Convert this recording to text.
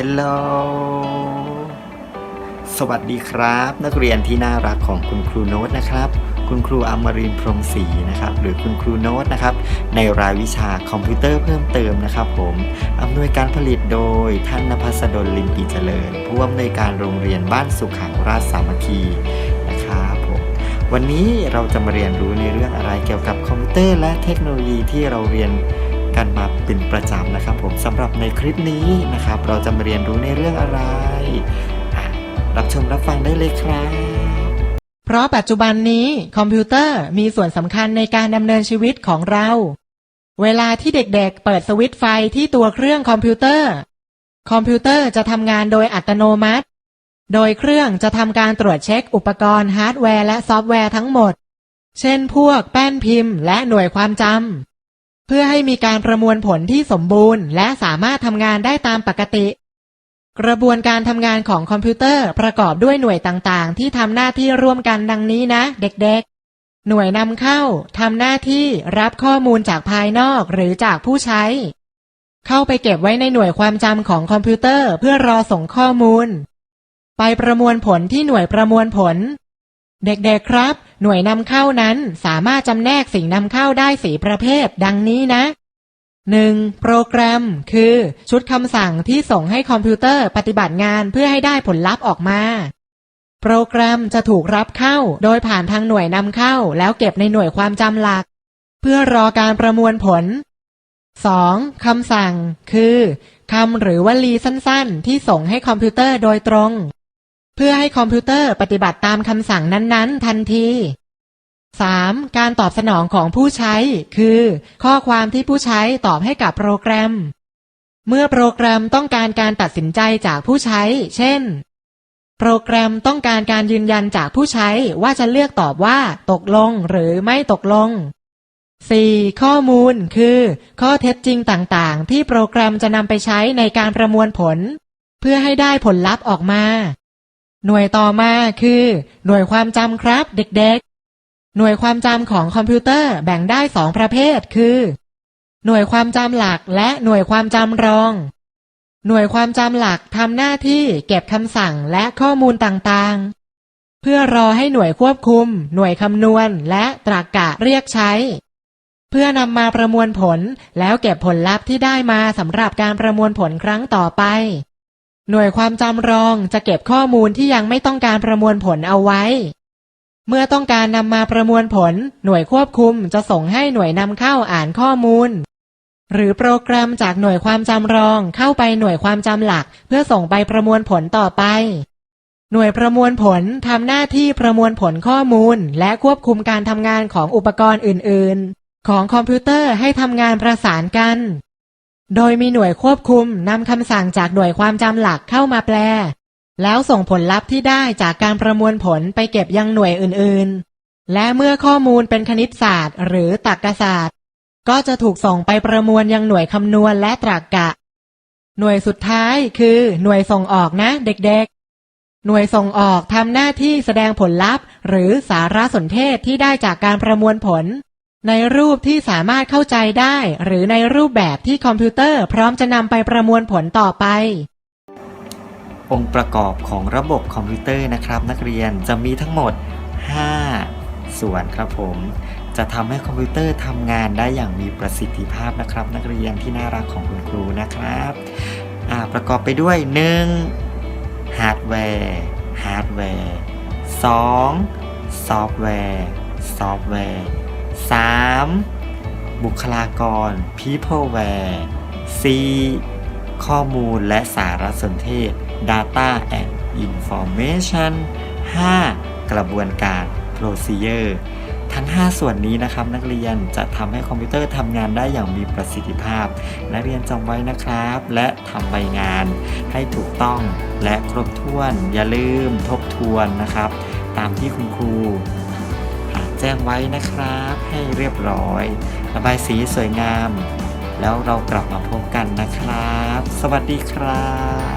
Hello สวัสดีครับ นักเรียนที่น่ารักของคุณครูโน้ตนะครับ คุณครูอมรินพรมศรีนะครับ หรือคุณครูโน้ตนะครับ ในรายวิชาคอมพิวเตอร์เพิ่มเติมนะครับผม อำนวยการผลิตโดยท่านนภัสดลลิมปีเจริญ ผู้อำนวยการโรงเรียนบ้านสุขังราชสามัคคีนะครับผม วันนี้เราจะมาเรียนรู้ในเรื่องอะไรเกี่ยวกับคอมพิวเตอร์และเทคโนโลยีที่เราเรียน กันมาเป็นประจำนะครับผมสำหรับในคลิปนี้นะครับ เราจะมาเรียนรู้ในเรื่องอะไร รับชมรับฟังได้เลยครับ เพราะปัจจุบันนี้คอมพิวเตอร์มีส่วนสำคัญในการดำเนินชีวิตของเรา เวลาที่เด็กๆ เปิดสวิตช์ไฟที่ตัวเครื่องคอมพิวเตอร์ คอมพิวเตอร์จะทำงานโดยอัตโนมัติ โดยเครื่องจะทำการตรวจเช็คอุปกรณ์ฮาร์ดแวร์และซอฟต์แวร์ทั้งหมด เช่นพวกแป้นพิมพ์และหน่วยความจำ เพื่อให้มีการประมวลผลที่สมบูรณ์ และสามารถทำงานได้ตามปกติ กระบวนการทำงานของคอมพิวเตอร์ประกอบด้วยหน่วยต่างๆ ที่ทำหน้าที่ร่วมกันดังนี้นะ เด็กๆ หน่วยนำเข้าทำหน้าที่รับข้อมูลจากภายนอกหรือจากผู้ใช้ เข้าไปเก็บไว้ในหน่วยความจำของคอมพิวเตอร์เพื่อรอส่งข้อมูล ไปประมวลผลที่หน่วยประมวลผล เด็กๆครับ หน่วยนำเข้านั้นสามารถจำแนกสิ่งนำเข้าได้สีประเภท ดังนี้นะ 1. โปรแกรม คือ ชุดคำสั่งที่ส่งให้คอมพิวเตอร์ปฏิบัติงานเพื่อให้ได้ผลลัพธ์ออกมา โปรแกรมจะถูกรับเข้า โดยผ่านทางหน่วยนำเข้า แล้วเก็บในหน่วยความจำหลัก เพื่อรอการประมวลผล 2. คำสั่ง คือคำหรือวลีสั้นๆ ที่ส่งให้คอมพิวเตอร์โดยตรง เพื่อให้คอมพิวเตอร์ปฏิบัติตามคำสั่งนั้นๆ ทันที 3. การตอบสนองของผู้ใช้ คือ ข้อความที่ผู้ใช้ตอบให้กับโปรแกรม เมื่อโปรแกรมต้องการการตัดสินใจจากผู้ใช้ เช่น โปรแกรมต้องการการยืนยันจากผู้ใช้ว่าจะเลือกตอบว่าตกลงหรือไม่ตกลง 4. ข้อมูลคือ ข้อเท็จจริงต่างๆ ที่โปรแกรมจะนำไปใช้ในการประมวลผล เพื่อให้ได้ผลลัพธ์ออกมา หน่วยต่อมาคือ หน่วยความจำครับ เด็กๆ หน่วยความจำของคอมพิวเตอร์แบ่งได้สองประเภท คือ หน่วยความจำหลักและหน่วยความจำรอง หน่วยความจำหลักทำหน้าที่เก็บคำสั่งและข้อมูลต่างๆ เพื่อรอให้หน่วยควบคุม หน่วยคำนวณ และตรรกะเรียกใช้ เพื่อนำมาประมวลผลแล้วเก็บผลลัพธ์ที่ได้มาสำหรับการประมวลผลครั้งต่อไป หน่วยความจำรองจะเก็บข้อมูลที่ยังไม่ต้องการประมวลผลเอาไว้ เมื่อต้องการนำมาประมวลผล หน่วยควบคุมจะส่งให้หน่วยนำเข้าอ่านข้อมูล หรือโปรแกรมจากหน่วยความจำรองเข้าไปหน่วยความจำหลัก เพื่อส่งไปประมวลผลต่อไป หน่วยประมวลผลทำหน้าที่ประมวลผลข้อมูล และควบคุมการทำงานของอุปกรณ์อื่น ๆ ของคอมพิวเตอร์ให้ทำงานประสานกัน โดยมีหน่วยควบคุมนำคำสั่งจากหน่วยความจำหลักเข้ามาแปล แล้วส่งผลลัพธ์ที่ได้จากการประมวลผลไปเก็บยังหน่วยอื่นๆ และเมื่อข้อมูลเป็นคณิตศาสตร์ หรือตรรกศาสตร์ ก็จะถูกส่งไปประมวลยังหน่วยคำนวณและตรรกะหน่วยสุดท้ายคือหน่วยส่งออกนะเด็กๆ หน่วยส่งออกทำหน้าที่แสดงผลลัพธ์ หรือสารสนเทศที่ได้จากการประมวลผล ในรูปที่สามารถเข้าใจได้ หรือในรูปแบบที่คอมพิวเตอร์พร้อมจะนำไปประมวลผลต่อไป องค์ประกอบของระบบคอมพิวเตอร์นะครับ นักเรียนจะมีทั้งหมด 5 ส่วนครับผม จะทำให้คอมพิวเตอร์ทำงานได้อย่างมีประสิทธิภาพนะครับ นักเรียนที่น่ารักของคุณครูนะครับประกอบไปด้วย 1. ฮาร์ดแวร์ฮาร์ดแวร์ 2. ซอฟต์แวร์ ซอฟต์แวร์ 3. บุคลากร peopleware 4. ข้อมูลและสารสนเทศ Data and Information 5. กระบวนการ Procedure ทั้ง 5 ส่วนนี้นะครับนักเรียนจะทำให้คอมพิวเตอร์ทำงานได้อย่างมีประสิทธิภาพ นักเรียนจำไว้นะครับ และทำใบงานให้ถูกต้องและครบถ้วน อย่าลืมทบทวนนะครับ ตามที่คุณครู จ้งไว้นะครับ ให้เรียบร้อย ระบายสีสวยงาม แล้วเรากลับมาพบกันนะครับ สวัสดีครับ